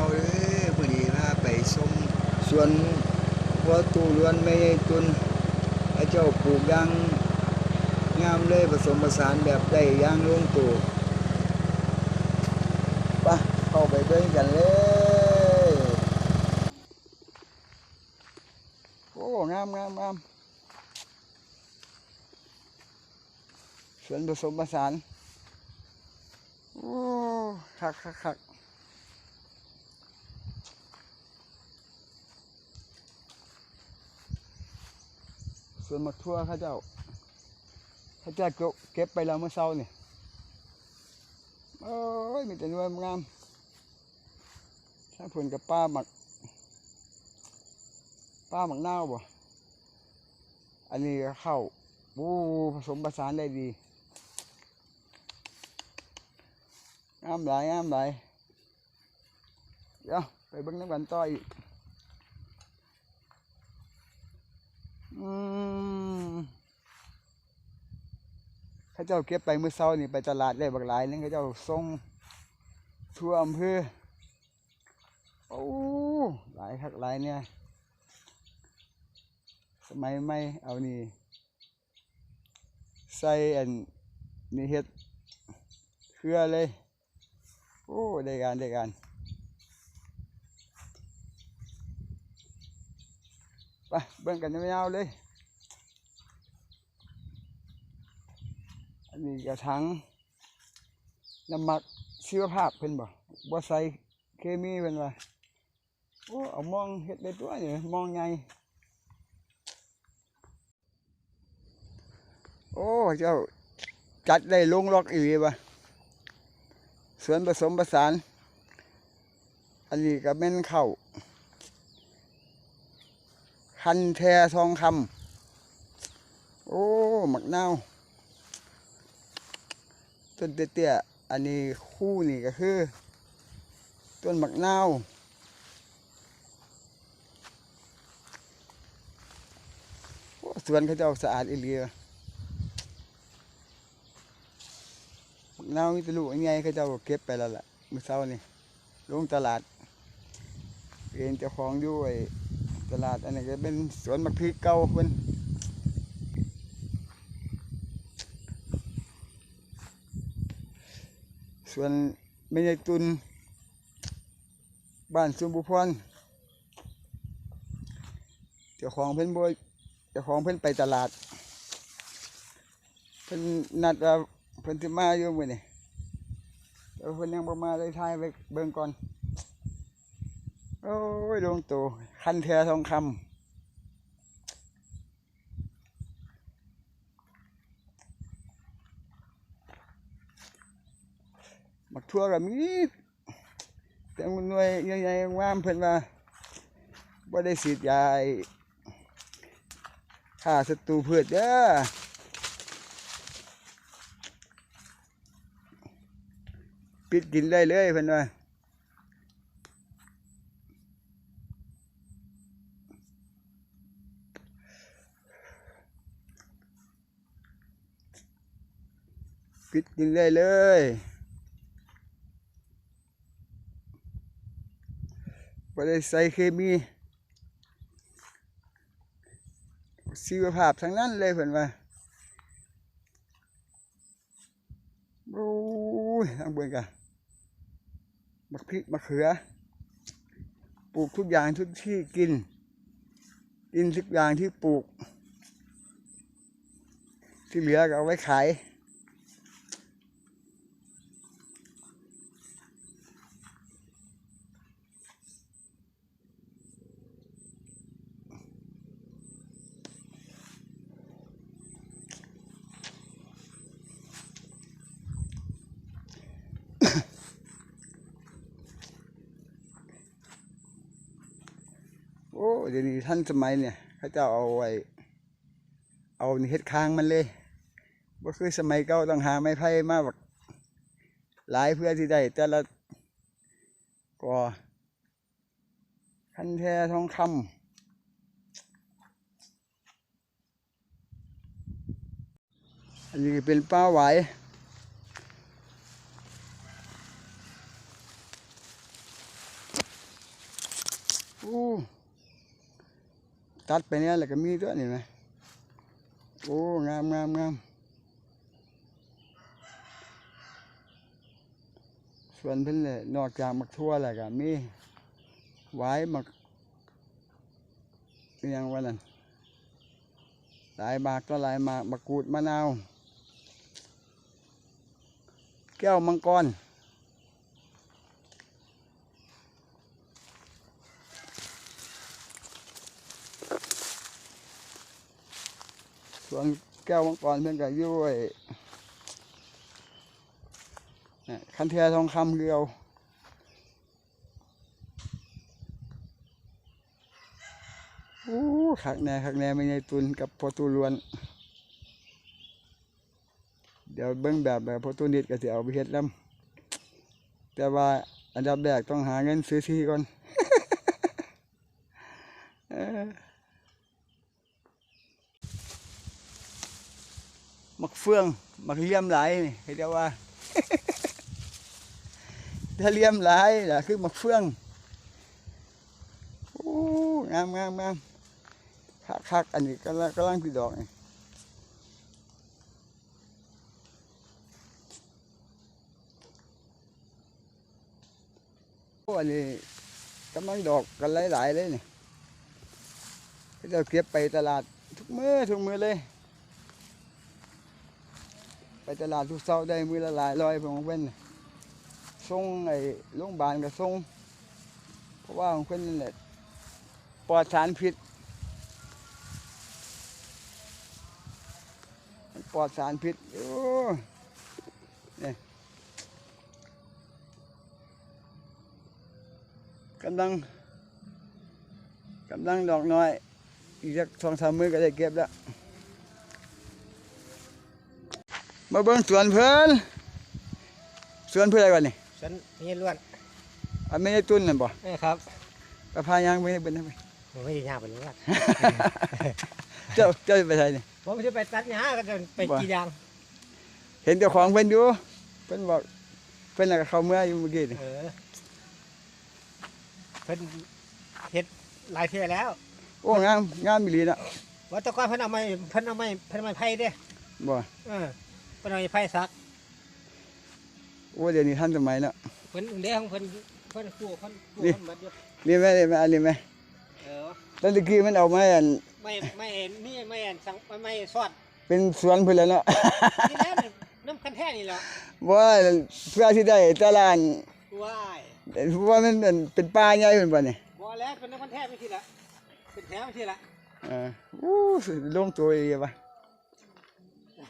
าเด้อพอดีพาไปชมสวนวัวตูล้วนไม่ตุนพระเจ้าปลูกยางงามเลยผสมผสานแบบได้ยางลงตัวไปะเข้าไปเบิ่งกันเลย โอ้งามงามงามสวนผสมผสาน โอ้คักคักคัก ส่วนมักทั่วข้าเจ้าข้าเจ้าเก็บเก็บไปแล้วเมื่อเช้านี่โอ้ยมีแต่นวลงามถ้าผลกับป้าหมักป้าหมักนาวบ่อันนี้เข้าวู้ผสมผสานได้ดีงามหลายงามหลายเดี๋ยวไปเบิ่งน้ำกันต่ออีกอืม เข้าเจ้าเก็บไปเมื่อเช้านี่ไปตลาดได้บักหลายนึงเขาเจ้าส่งทั่วอำเภอโอ้หลายคักหลายเนี่ย สมัยไม่เอานี่ใส่อันนี่เฮ็ดเครือเลย โอ้ได้การได้การไปเบิ่งกันยาวๆเลย นนี้กระถังน้ำหมักชีวภาพเพิ่นบ่บ่ใส่เคมีเพิ่นว่าโอ้เอามองเฮ็ดได้ตัวนี่มองไงโอ้เจ้าจัดได้ลงล็อกอีกปะสวนผสมผสาน อันนี้ก็แม่นเข้าคันแททองคำโอ้หมักนาว ต้นเตี้ยๆอันนี้คู่นี่ก็คือ ต้นมักนาวสวนเขาจะเจ้าสะอาดอีเลียบักนาวมีแตลูกยังไงเขาจ้าก็เก็บไปแล้วล่ะมื้อเช้านี่ลงตลาดเองเจ้าของอยู่ไอ้ตลาดอันนี้ก็เป็นสวนมักพริกเก่าเพิ่น ส่วนแม่ใหญ่ตุน บ้านสุบุพรเจ้าของเพิ่นบ่เจ้าของเพิ่นไปตลาด เพิ่นนัดว่าเพิ่นสิมาอยู่มื้อนี้เดี๋ยวเพิ่นยังบ่มาเลยทายไปเบิ่งก่อน โอ้ยลงตัวคันแท้ทองคำ มักทั่วก็มีแต่มันหน่วยใหญ่ๆงามเพิ่นว่าบ่ได้ฉีดยาไอ้ฆ่าศัตรูพืชเด้อปิดกินได้เลยเพิ่นว่าปิดกินได้เลย บ่ได้ใส่เคมีชีวภาพทั้งนั้นเลยเพิ่นว่าโอ้ยทางเบิ่งกันมะพริกมะเขือ ปลูกทุกอย่างทุกที่กิน กินทุกอย่างที่ปลูก ที่เหลือก็เอาไว้ขาย เดี๋ยวนี้ท่านสมัยเนี่ยเขาจะเอาไว้เอานี่เฮ็ดค้างมันเลยว่าคือสมัยเก่าต้องหาไม้ไผ่มาแบบหลายเพื่อที่ได้แต่ละก็คันแท้ทองคำอันนี้เป็นป้าไหวายโอ้ ตัดไปเนี่ยแล้วก็มีด้วยนี่ไหมโอ้งามงามงามส่วนเพิ่นเลยนอกจากมักทั่วแล้วก็มีหวายมักอิหยังว่านั่นหลายมากก็หลายมากมะกรูดมะนาว แก้วมังกร ส่วนแก้วมังกรเพื่อนก็อยู่ไอ้นี่คันเทียทองคำเรียวโอ้ขักแน่ขักแน่ไม่ใช่ตุนกับพอตูลวน เดี๋ยวเบิ้งแบบแบบพอตูนิดก็จะเอาไปเฮ็ดแล้วแต่ว่าอันดับแรกต้องหาเงินซื้อที่ก่อน เออ มักเฟือง มักเลี่ยมหลายเขาเรียกว่า ถ้าเลี่ยมหลายล่ะคือมักเฟืองโอ้งามงามงามคักคักอันนี้กำลังกำลังติดดอกนี่โอ้อันนี้กำลังดอกกันหลายๆเลยนี่เขาเก็บไปตลาดทุกมือทุกมือเลย ตลาดทุกเช้าได้มือละหลายร้อยของเพิ่นน่ะส่งไอ้โรงพยาบาลก็ส่งเพราะว่าของเพิ่นนั่นแหละปลอดสารพิษปลอดสารพิษโอ้เนี่ยกำลังกำลังดอกน้อย อีกสักสองสามมือก็ได้เก็บแล้ว มาเบิ่งสวนเพิ่นสวนเพื่ออะไรวะนี่ฉันนี่ล้วนอันไม่ได้ตุ้นนั่นบ่นี่ครับกระพายางไปนี่เป็นทำไมผมไม่ได้ยากไปล้วนเจ้าเจ้าไปใส่นี่ผมจะไปตัดหญ้าก็จะไปว่ากรีดยาง เห็นเจ้าของเพิ่นอยู่เพิ่นบอกเพิ่นน่ะก็เข้าเมื่ออยู่เมื่อกี้นี่เออเพิ่นเฮ็ดหลายเที่ยแล้ว โอ้งามงามอีหลีน่ะว่าแตะกอนเพิ่นเอาไม้เพิ่นเอาไม้เพิ่นเอาไม้ไผ่เด้บ่เออ เพิ่นเอาไม้ไผ่ซักโอ้เดี๋ยวนี้ทันสมัยเนาะ เพิ่นเด้ของเพิ่นเพิ่นปลูกเพิ่นปลูกนี่ เพิ่นหมดอยู่นี่แม่นี่แม่อันนี้แม่เออตอนตะกี้มันเอามาอันไม่ไม่เห็นนี่ไม่เห็นสังไม่ไม่ซอดเป็นสวนเพิ่นแล้วเนาะ นี่แหล้วน้ำคันแท้นี่แหละว่าเพื่อที่ได้แต่ละอันว้ายเพราะว่ามันเป็นเป็นป่าใหญ่เพิ่นบ่นี่บ่แล้วเป็นน้ำคันแท้ไม่ทีละเป็นแถวไม่ทีละเอออู้ลงตัวอีหลีว่ะ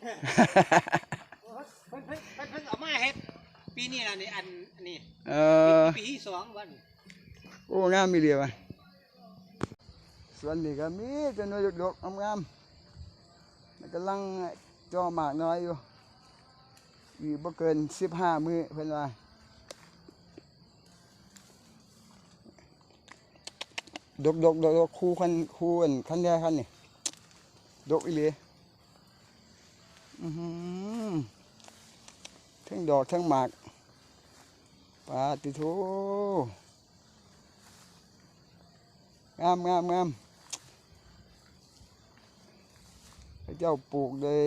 เพิ่นเพิ่นเพิ่นเพิ่นเอามาเฮ็ดปีนี้ล่ะนี่อันอันนี้เออปีที่สองวันโอ้งามมีเดียวะสวนนี้ก็มีแต่น้อยดกๆงามๆมันกำลังจ่อหมากน้อยอยู่อีกบ่เกินสิบห้ามือเพิ่นว่าดกดกดกดกคู่คันคู่อันคันแรกคันนี่ดกอีหลีอือหือ ทั้งดอกทั้งหมากปาติโทงามงามงามพระเจ้าปลูกโดย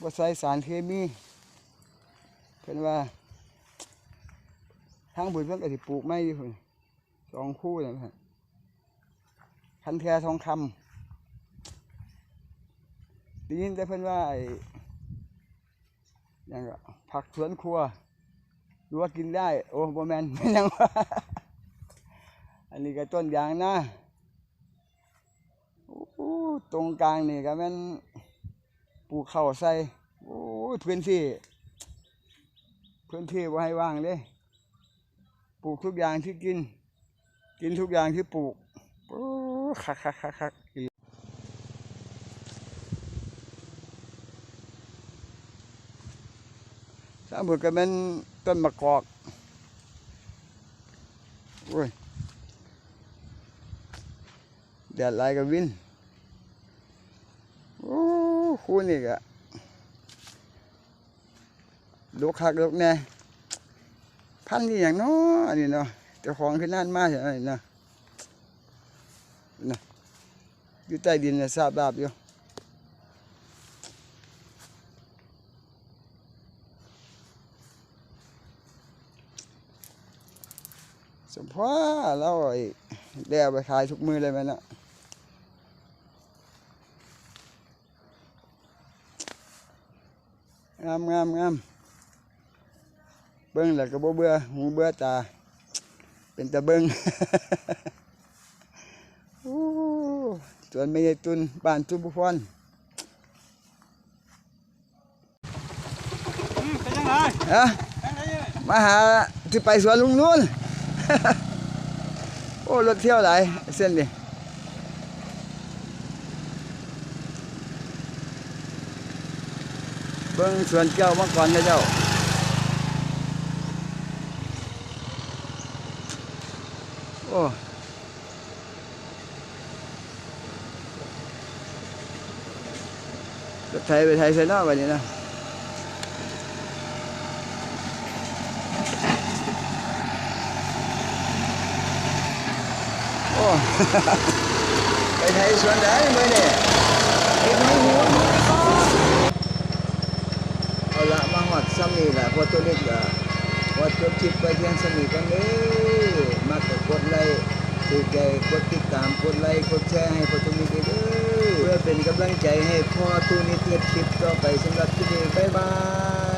ว่าใส่สารเคมีเพิ่นว่าทางบุญเพิ่นก็สิปลูกไม้อยู่พุ่นสองคู่เลยครับคันแททองคำ ได้ยินแต่เพิ่นว่าไอ้ยังผักสวนครัวรือว่ากินได้ โอ้บแมนแม่ยังว่าอันนี้ก็ต้นยางนะโอ้ตรงกลางนี่ก็แม่นปลูกข้าวใส่โอ้พื้นที่พื้นที่ไว้ให้ว่างเลยปลูกทุกอย่างที่กิน กินทุกอย่างที่ปลูกโอ้คักคักคักคักอี หลีสามบุกก็เป็นต้นมะกอกโอ้ยแดดไหลายกับวินโอ้คูนี่กะลูกคักลูกแน่พันนี่อย่างเนาะอันนี้เนาะเจ้าของขึ้นนั่นมาใช่ไหมนะนะอยู่ใต้ดินนี่ยทราบลาบอยู่ สมพ่อเราไอ้ได้เอาไปขายทุกมือเลยไหมนน่ะงามงามงามเบิ้งแล้วก็บ่เบื่อหูเบื่อตา เป็นตะเบิงโอ้สวนไม่ใช่ตุนบ้านทุบุพรอืมเป็นยังไงอะเป็นยังไงมาหาที่ไปสวนลุงนู่น โอ้รถเที่ยวหลายเส้นดิเบิ้งสวนเจ้ามาก่อนนะเจ้าโอ้รถไทยไปไทยใส่นอกวันนี้นะ ไปไทยสวนได้เมื่อนี่เห็นไม่หัวเอาละมาหอดซ้ำนี่แหละพอตัวเล็กละพอจบคลิปไปเพียงสนิทกันเลยมากกดไลค์ถูกใจกดติดตามกดไลค์กดแชร์ให้พอตัวนี้ด้วยเพื่อเป็นกำลังใจให้พ่อตัวนี้เกิดคลิปต่อไปสำหรับที่นี้บ๊ายบาย